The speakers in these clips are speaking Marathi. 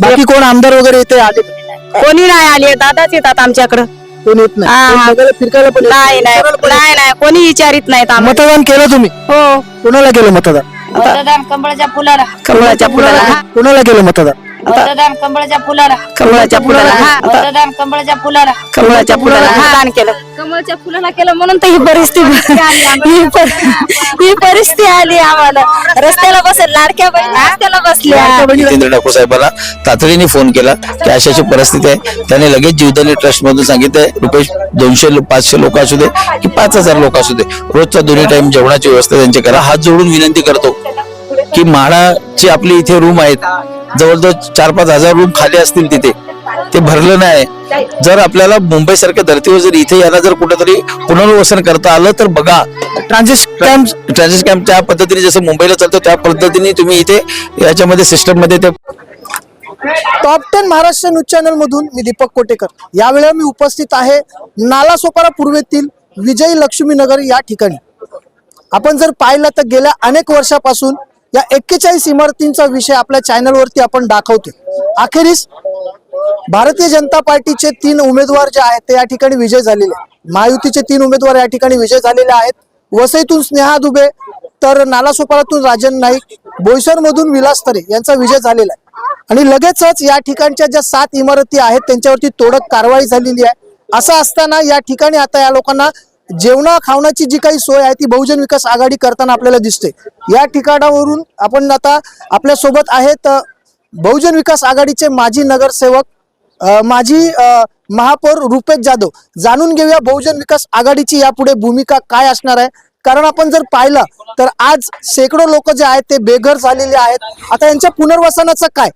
बाकी कोण आमदार वगैरे इथे आले कोणी नाही आले दादाच येतात आमच्याकडं. कोण येत नाही? हा, कोण. बघायला फिरकायला पण येत नाही? नाही येत नाही नाही? कोणी विचारित नाहीत नाही. आम्हाला. मतदान केलं तुम्ही? हो. कोणाला केलं मतदान? मतदान कमळच्या फुलाला. कमळाच्या फुलाला. कोणाला केलं मतदान? मतदान कमळच्या फुलाला. कमळाच्या फुलाला. हा. मतदान कमळच्या फुलाला. कमळाच्या फुलाला. दान केलं. कमळच्या फुलाला केलं म्हणून तर ही परिस्थिती ही पर- ही परिस्थिती आली आम्हाला. रस्त्याला बसेल लाडक्या बहिणी रस्त्याला बसल्या. जितेंद्र ठाकूर साहेबांना तातडीने फोन केला की अशी अशी परिस्थिती आहे. त्याने लगेच जीवदानी ट्रस्ट मधून सांगितलंय रुपये दोनशे पाचशे लोक असू दे की पाच हजार लोक असू दे. रोजचा दोन्ही टाइम जेवणाची व्यवस्था त्यांची करा. हात जोडून विनंती करतो की म्हाडाची आपली इथे रूम आहेत. जवळजवळ चार पाच हजार रूम खाली असतील तिथे. ते भरलं नाही. जर आपल्याला मुंबई सारख्या धर्तीवर जर इथे याला जर कुठेतरी पुनर्वसन करता आलं तर बघा ट्रान्झिट कॅम्प ट्रान्झिट कॅम्प त्या पद्धतीने जसं मुंबईला चालतो त्या पद्धतीने तुम्ही इथे याच्यामध्ये सिस्टममध्ये ते top ten Maharashtra news channel मधून मी दीपक कोटेकर. यावेळेला मी उपस्थित आहे नालासोपारा पूर्वेतील विजय लक्ष्मी नगर या ठिकाणी. आपण जर पाहिलं तर गेल्या अनेक वर्षापासून या एक्केचाळीस इमारतींचा विषय आपल्या चॅनलवरती आपण दाखवतो अखेरीस भारतीय जनता पार्टीचे तीन उमेदवार जे आहेत ते या ठिकाणी विजय झालेले महायुतीचे तीन उमेदवार या ठिकाणी विजय झालेले आहेत. वसईतून स्नेहा दुबे तर नालासोपारातून राजन नाईक बोईसर मधून विलास तरे यांचा विजय झालेला आहे. आणि लगेचच या ठिकाणच्या ज्या सात इमारती आहेत त्यांच्यावरती तोडक कारवाई झालेली आहे. असं असताना या ठिकाणी आता या लोकांना जेवणा खावण्याची जी काही सोय आहे ती बहुजन विकास आघाडी करताना आपल्याला दिसते. या ठिकाणावरून आपण आता आपल्यासोबत आहेत बहुजन विकास आघाडीचे माजी नगरसेवक माजी महापौर रुपेश जाधव. जाणून घेऊया बहुजन विकास आघाडीची यापुढे भूमिका काय असणार आहे. कारण आपण जर पाहिलं तर आज शेकडो लोक जे आहेत ते बेघर झालेले आहेत. आता यांच्या पुनर्वसनाचं काय?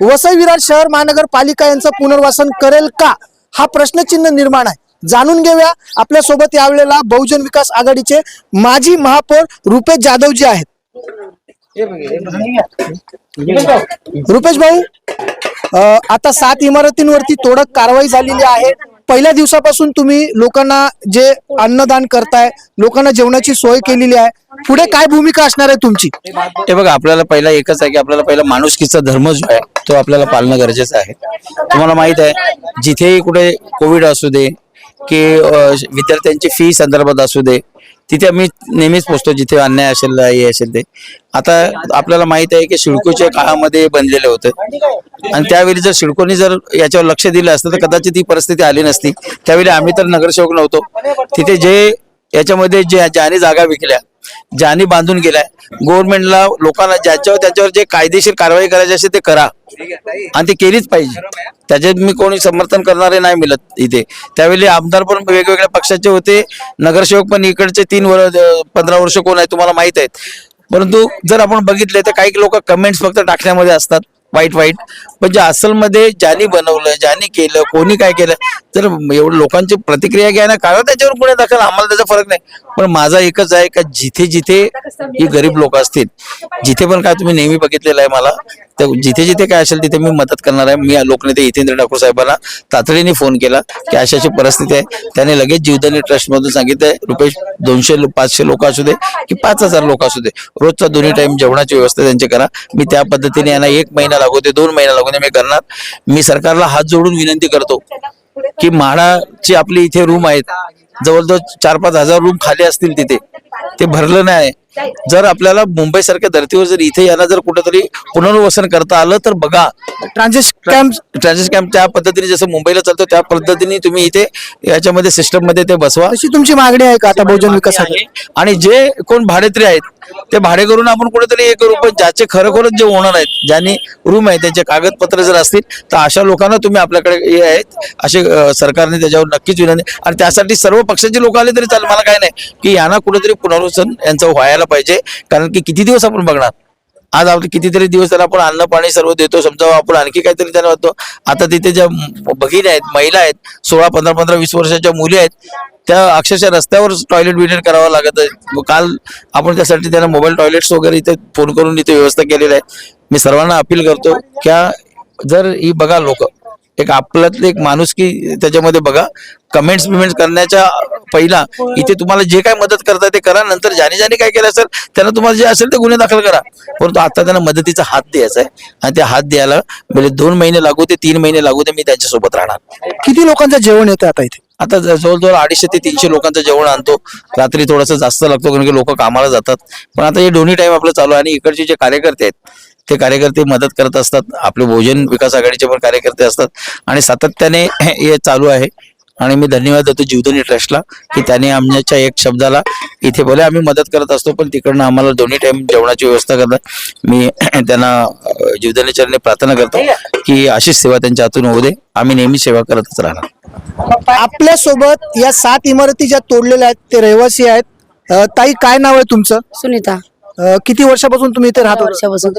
वसई विरार शहर महानगरपालिका यांचं पुनर्वसन करेल का? हा प्रश्नचिन्ह निर्माण आहे. जाणून घेऊया. आपल्यासोबत यावेळेला बहुजन विकास आघाडीचे माजी महापौर रुपेश जाधव जी आहेत. रुपेश भाऊ आता सात इमारतींवरती तोडक कारवाई झालेली आहे. पहिल्या दिवसापासून तुम्ही लोकांना जे अन्नदान करताय लोकांना जेवणाची सोय केलेली आहे. पुढे काय भूमिका असणार आहे तुमची? हे बघा आपल्याला पहिला एकच आहे की आपल्याला पहिला माणुसकीचा धर्म जो आहे तो आपल्याला पाळणं गरजेचं आहे. तुम्हाला माहीत आहे जिथेही कुठे कोविड असू दे की विद्यार्थ्यांची फी संदर्भात असू दे. तिथे आम्ही नेहमीच पोचतो जिथे अन्याय असेल हे असेल ते. आता आपल्याला माहीत आहे की शिडकोच्या काळामध्ये बनलेले होते. आणि त्यावेळी जर शिडकोनी जर याच्यावर लक्ष दिलं असतं तर कदाचित ही परिस्थिती आली नसती. त्यावेळी आम्ही तर नगरसेवक नव्हतो. तिथे जे याच्यामध्ये जे ज्याने जागा विकल्या ज्याने बांधून गेलाय गव्हर्नमेंटला लोकांना ज्याच्यावर त्याच्यावर जे कायदेशीर कारवाई करायची असेल ते करा. आणि ती केलीच पाहिजे. त्याच्यात मी कोणी समर्थन करणारे नाही मिळत इथे. त्यावेळी आमदार पण वेगवेगळ्या पक्षाचे होते. नगरसेवक पण इकडचे तीन वर पंधरा वर्ष कोण आहे तुम्हाला माहीत आहेत. परंतु जर आपण बघितले तर काही लोक कमेंट्स फक्त टाकण्यामध्ये असतात. वाईट वाईट. पण जे असेलमध्ये ज्यांनी बनवलं ज्यांनी केलं कोणी काय केलं तर एवढं लोकांची प्रतिक्रिया घ्या ना काढा त्याच्यावर पुढे दाखल आम्हाला त्याचा फरक नाही. पण माझा एकच आहे का जिथे जिथे ही गरीब लोक असतील जिथे पण काय तुम्ही नेहमी बघितलेलं आहे मला तर जिथे जिथे काय असेल तिथे मी मदत करणार आहे. मी लोकनेते हितेंद्र ठाकूर साहेबांना तातडीने फोन केला की अशी अशी परिस्थिती आहे. त्याने लगेच जीवदानी ट्रस्ट मधून सांगितलंय दोनशे पाचशे लोक असू दे की पाच हजार लोक असू दे. रोजचा दोन्ही टाइम जेवणाची व्यवस्था त्यांची करा. मी त्या पद्धतीने यांना एक महिना लागू दे दोन महिना लागू दे मी करणार. मी सरकारला हात जोडून विनंती करतो की म्हाडाची आपली इथे रूम आहेत. जवळजवळ चार पाच हजार रूम खाली असतील तिथे. ते भरलं नाही जर आपल्याला मुंबई सारख्या धर्तीवर जर इथे याला जर कुठेतरी पुनर्वसन करता आलं तर बघा ट्रान्झिट कॅम्प ट्रान्झिट कॅम्प त्या पद्धतीने जसं मुंबईला चालतो त्या पद्धतीने तुम्ही इथे याच्यामध्ये सिस्टममध्ये ते बसवा. अशी तुमची मागणी आहे का आता बहुजन विकास आहे. आणि जे कोण भाडेत्री आहेत ते भाडे करून आपण कुठेतरी हे करू पण ज्याचे खरोखरच जे ओनर आहेत ज्यांनी रूम आहे त्यांचे कागदपत्र जर असतील तर अशा लोकांना तुम्ही आपल्याकडे हे आहेत असे सरकारने त्याच्यावर नक्कीच विनंती आणि त्यासाठी सर्व पक्षाचे लोक आले तरी चालेल मला काय नाही. की यांना कुठेतरी पुनर्वसन यांचं व्हायला पाहिजे. कारण की किती दिवस आपण बघणार? आज आपले कितीतरी दिवस त्याला आपण अन्न पाणी सर्व देतो. समजा आपण आणखी काहीतरी त्यांना होतो आता तिथे ज्या भगिनी आहेत महिला आहेत सोळा पंधरा पंधरा वीस वर्षाच्या मुली आहेत त्या अक्षरशः रस्त्यावर टॉयलेट बिलेट करावं लागत आहे. काल आपण त्यासाठी त्यांना मोबाईल टॉयलेट्स वगैरे इथे फोन करून इथे व्यवस्था केलेली आहे. मी सर्वांना अपील करतो. क्या जर ही बघा लोक एक आपल्यातली एक माणुसकी त्याच्यामध्ये बघा कमेंट्स बिमेंट्स करण्याच्या पहिला इथे तुम्हाला जे काय मदत करता ते करा नंतर ज्याने ज्याने काय केलं असेल त्यांना तुम्हाला जे असेल ते गुन्हे दाखल करा. परंतु आता त्यांना मदतीचा हात द्यायचा आहे. आणि त्या हात द्यायला म्हणजे दोन महिने लागू ते तीन महिने लागू ते मी त्यांच्यासोबत राहणार. किती लोकांचं जेवण येतं आता इथे? आता जवळजवळ अडीचशे ते तीनशे लोकांचं जेवण आणतो. रात्री थोडंसं जास्त लागतो कारण की लोक कामाला जातात. पण आता हे दोन्ही टाइम आपलं चालू आहे आणि इकडचे जे कार्यकर्ते आहेत ते कार्यकर्ते मदत करत असतात आपले भोजन विकास आघाडीचे पण कार्यकर्ते असतात आणि सातत्याने हे चालू आहे. आणि मी धन्यवाद देतो जीवदानी ट्रस्टला की त्याने आमच्या एक शब्दाला इथे भले आम्ही मदत करत असतो पण तिकडनं आम्हाला दोन्ही टाइम जेवणाची व्यवस्था करतात. मी त्यांना अं, जीवदानी चरणी प्रार्थना करतो की अशीच सेवा त्यांच्या हातून होऊ दे. आम्ही नेहमी सेवा करतच राहणार. आपल्यासोबत या सात इमारती ज्या तोडलेल्या आहेत ते रहिवासी आहेत. ताई काय नाव आहे तुमचं? सुनीता. अ, किती वर्षापासून तुम्ही इथे राहत होता? वर्षापासून.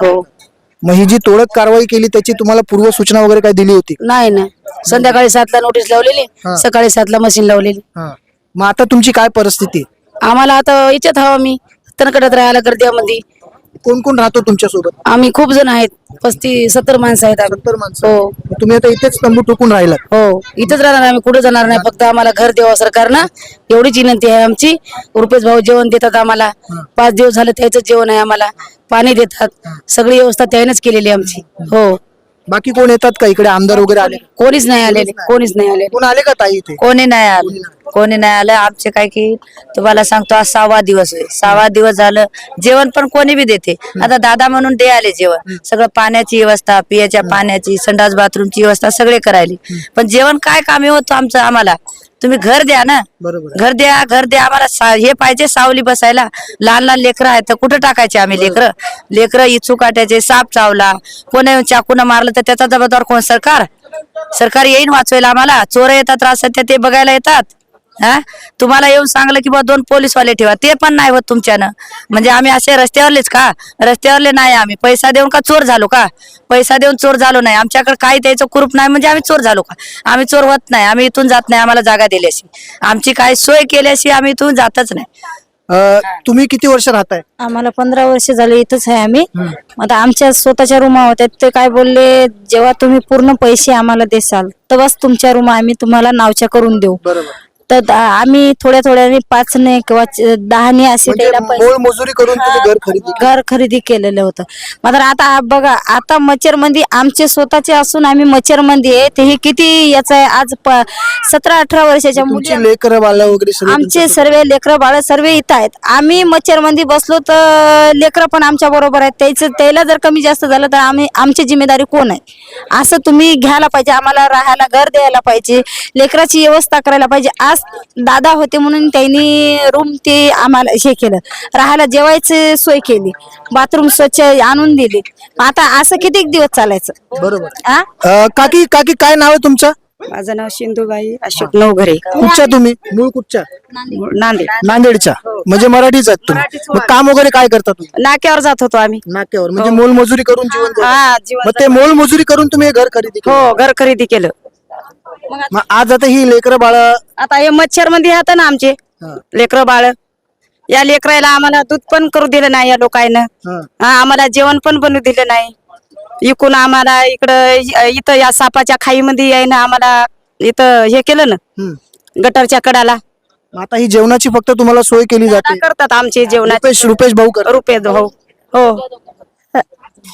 होता. मग ही जी तोडक कारवाई केली त्याची तुम्हाला पूर्व सूचना वगैरे काय दिली होती नाही नाही संध्याकाळी सातला नोटीस लावलेली हा. सकाळी सातला मशीन लावलेली मग आता तुमची काय परिस्थिती? आम्हाला आता इच्छात हवा मी तणकडत राहायला गर्दीमध्ये कोण कोण राहतो तुमच्यासोबत आम्ही खूप जण आहेत. पस्तीस सत्तर माणसं आहेत आम्ही. सत्तर माणसं. हो. तुम्ही आता इथेच तंबू टोकून राहिला हो. इथंच राहणार आम्ही. कुठे जाणार नाही. फक्त आम्हाला घर द्यावं सरकारनं. एवढीच विनंती आहे आमची. रुपेश भाऊ जेवण देतात आम्हाला. पाच दिवस झाले त्याच जेवण आहे आम्हाला. पाणी देतात. सगळी व्यवस्था त्यानेच केलेली आहे आमची. हो. बाकी कोण येतात का इकडे? आमदार वगैरे आले? कोणीच नाही आलेले. कोणीच नाही. आलेले. कोण आले का ताई इथे? कोणी नाही आलं. कोणी नाही आलं आमचे काय की तुम्हाला सांगतो आज सहावा दिवस आहे. सहावा दिवस झालं जेवण पण कोणी बी देते. आता दादा म्हणून ते आले जेवण. सगळं पाण्याची व्यवस्था पियाच्या पाण्याची संडास बाथरूमची व्यवस्था सगळे करायली. पण जेवण काय कामी होतं आमचं आम्हाला? तुम्ही घर द्या ना. बरोबर. घर द्या घर द्या आम्हाला हे पाहिजे सावली बसायला. लहान लहान लेकरं आहेत तर कुठं टाकायचे आम्ही लेकरं? लेकरं इच्छू काट्याचे साप चावला. कोणी चाकून मारलं तर त्याचा जबाबदार कोण? सरकार? सरकार येईन वाचवायला आम्हाला. चोर येतात त्रास ते बघायला येतात. हा? तुम्हाला येऊन सांगलं की बा दोन पोलीसवाले ठेवा. ते पण नाही होत तुमच्यानं. म्हणजे आम्ही असे रस्त्यावरलेच का? रस्त्यावरले नाही आम्ही. पैसा देऊन का चोर झालो का? पैसा देऊन चोर झालो नाही. आमच्याकडे काही द्यायचं कुरूप नाही म्हणजे आम्ही चोर झालो का? आम्ही चोर होत नाही. आम्ही इथून जात नाही. आम्हाला जागा दिल्याशी. आमची काय सोय केल्याशी आम्ही इथून जातच नाही. अ, तुम्ही किती वर्ष राहताय? आम्हाला पंधरा वर्ष झाले इथंच आहे आम्ही. आता आमच्या स्वतःच्या रूमा होत्या. ते काय बोलले जेव्हा तुम्ही पूर्ण पैसे आम्हाला देसाल तेव्हाच तुमच्या रूम आम्ही तुम्हाला नावच्या करून देऊ. बरोबर. तर आम्ही थोड्या थोड्याने पाचने किंवा दहाने असे म्हणजे पैसे मजुरी करून तुम्ही घर खरेदी केलं. घर खरेदी केलेलं होतं. मात्र आता बघा आता मच्छर मंदी आमचे स्वतःचे असून आम्ही मच्छर मंदी आहे. ते हे किती याचं आहे? आज सतरा अठरा वर्षाच्या मुली लेकर बाला वगैरे आमचे सर्व लेकरं बाळ सर्व इथं आहेत. आम्ही मच्छर मंदी बसलो तर लेकरं पण आमच्या बरोबर आहेत. त्याचं त्याला जर कमी जास्त झालं तर आम्ही आमची जिम्मेदारी कोण आहे? असं तुम्ही घ्यायला पाहिजे. आम्हाला राहायला घर द्यायला पाहिजे. लेकराची व्यवस्था करायला पाहिजे. आज दादा होते म्हणून त्यांनी रूम ते आम्हाला हे केलं. राहायला जेवायची सोय केली. बाथरूम स्वच्छ आणून दिली. आता असं किती दिवस चालायचं? बरोबर. अ, काकी काकी काय नाव आहे तुमचं? माझं नाव सिंधुबाई अशोक नवघरे. कुठच्या तुम्ही? मूळ कुठच्या? नांदेड. नांदेडच्या. म्हणजे मराठीच आहेत तुम्ही. मग काम वगैरे काय करता तुम्ही? नाक्यावर जात होतो आम्ही. नाक्यावर. म्हणजे मोलमजुरी करून जीवन जगता. हा जीवन मग ते मोलमजुरी करून तुम्ही हे घर खरेदी केलं. हो घर खरेदी केलं. मग आज आता ही लेकर बाळ आता हे मच्छरमध्ये हात ना आमचे. लेकर बाळ. या लेकराला आम्हाला दूध पण करू दिलं नाही या लोकांना हा. आम्हाला जेवण पण बनवू दिलं नाही. इकून आम्हाला इकडं इथं या सापाच्या खाईमध्ये यायनं आम्हाला इथं हे केलं ना गटरच्या कडाला. आता ही जेवणाची फक्त तुम्हाला सोय केली जाते. करतात आमचे जेवणाचे. रुपेश रुपेश भाऊ कर रुपये हो हो.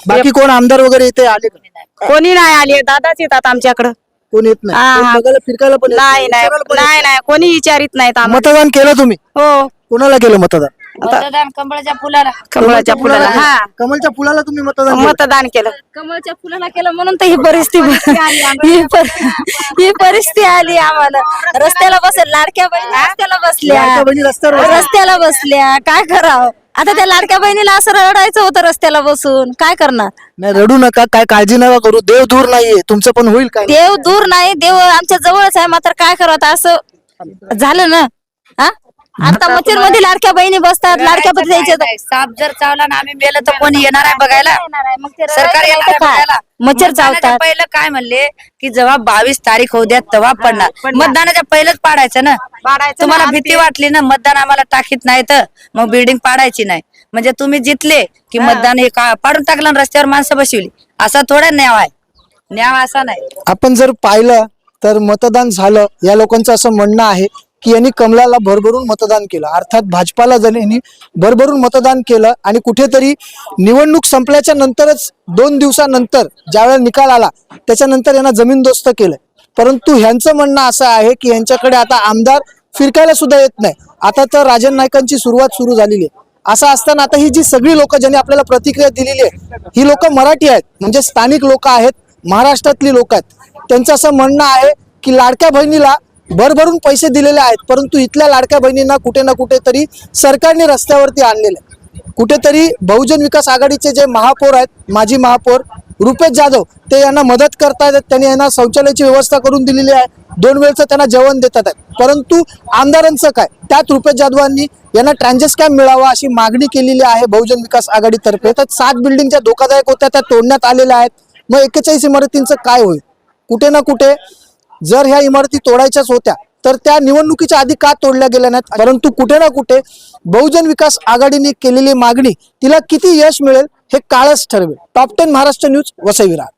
बाकी कोण आमदार वगैरे इथे आले का? कोणी नाही आले दादाच येतात आमच्याकडं. कोण येत नाही. कोण. बघायला फिरकायला पण येत नाही नाही. विचारायला पण येत नाही. नाही. कोणी विचारित नाहीत आम्हाला. मतदान केलं तुम्ही? हो. कोणाला केलं मतदान? मतदान कमळाच्या फुलाला. कमळाच्या फुलाला हा. कमलच्या फुलाला तुम्ही मतदान केलं. मतदान केलं. कमळच्या फुलाला केलं म्हणून तर ही परिस्थिती ही पर- ही परिस्थिती आली आम्हाला. रस्त्याला बसेल लाडक्या बहिणी रस्त्याला बसल्या. लाडक्या बहिणी रस्त्यावर बसल्या. रस्त्याला बसल्या. काय करावं? आता त्या लाडक्या बहिणीला असं रडायचं होतं रस्त्याला बसून. काय करणार? नाही रडू नका. काय काळजी नका करू. देव दूर नाहीये. तुमचं पण होईल काय? देव दूर नाही. देव आमच्या जवळच आहे. मात्र काय करावं? आता असं झालं ना. आता मच्छरमध्ये लाडक्या बहिणी बसतात लाडक्या द्यायच्या साप जर चावला ना आम्ही मेलं तर कोणी येणार आहे बघायला? सरकार येणार आहे बघायला. मच्छर चावतात. पहिलं काय म्हणले? की जेव्हा बावीस तारीख होऊ द्या तेव्हा पडणार. मतदानाच्या पहिलंच पाडायचं ना? तुम्हाला भीती वाटली ना? मतदान आम्हाला टाकीत नाही तर? मग बिल्डिंग पाडायची नाही. म्हणजे तुम्ही जितले की मतदान हे का पाडून टाकलं रस्त्यावर माणसं बसवली. असा थोडा न्याय आहे. न्याय असा नाही. आपण जर पाहिलं तर मतदान झालं. या लोकांचं असं म्हणणं आहे की यांनी कमलाला भरभरून मतदान केलं. अर्थात भाजपाला जर यांनी भरभरून मतदान केलं आणि कुठेतरी निवडणूक संपल्याच्या नंतरच दोन दिवसानंतर ज्यावेळेला निकाल आला त्याच्यानंतर यांना जमीनदोस्त केलं. परंतु ह्यांचं म्हणणं असं आहे की यांच्याकडे आता आमदार फिरकायला सुद्धा येत नाही. आता तर राजन नायकांची सुरुवात सुरू झालेली आहे. असं असताना आता ही जी सगळी लोक ज्यांनी आपल्याला प्रतिक्रिया दिलेली आहे ही लोक मराठी आहेत म्हणजे स्थानिक लोक आहेत महाराष्ट्रातली लोक आहेत. त्यांचं असं म्हणणं आहे की लाडक्या बहिणीला भरभरून पैसे दिलेले आहेत परंतु इथल्या लाडक्या बहिणींना कुठे ना कुठेतरी सरकारने रस्त्यावरती आणलेले आहे कुठेतरी बहुजन विकास आघाडीचे जे महापौर आहेत माजी महापौर रुपेश जाधव ते यांना मदत करतायत त्यांनी यांना शौचालयाची व्यवस्था करून दिलेली आहे. दोन वेळचं त्यांना जेवण देतात आहेत. परंतु आमदारांचं काय? त्यात रुपेश जाधवांनी यांना ट्रान्झेस कॅम्प मिळावा अशी मागणी केलेली आहे बहुजन विकास आघाडीतर्फे. तर सात बिल्डिंगच्या धोकादायक होत्या त्या तोडण्यात आलेल्या आहेत. मग एक्केचाळीस इमारतींचं काय होईल? कुठे ना कुठे जर ह्या इमारती तोडायच्याच होत्या तर त्या निवडणुकीच्या आधी का तोडल्या गेल्या नाहीत? परंतु कुठे ना कुठे बहुजन विकास आघाडीने केलेली मागणी तिला किती यश मिळेल हे काळच ठरवेल. Top ten Maharashtra news Vasai Virar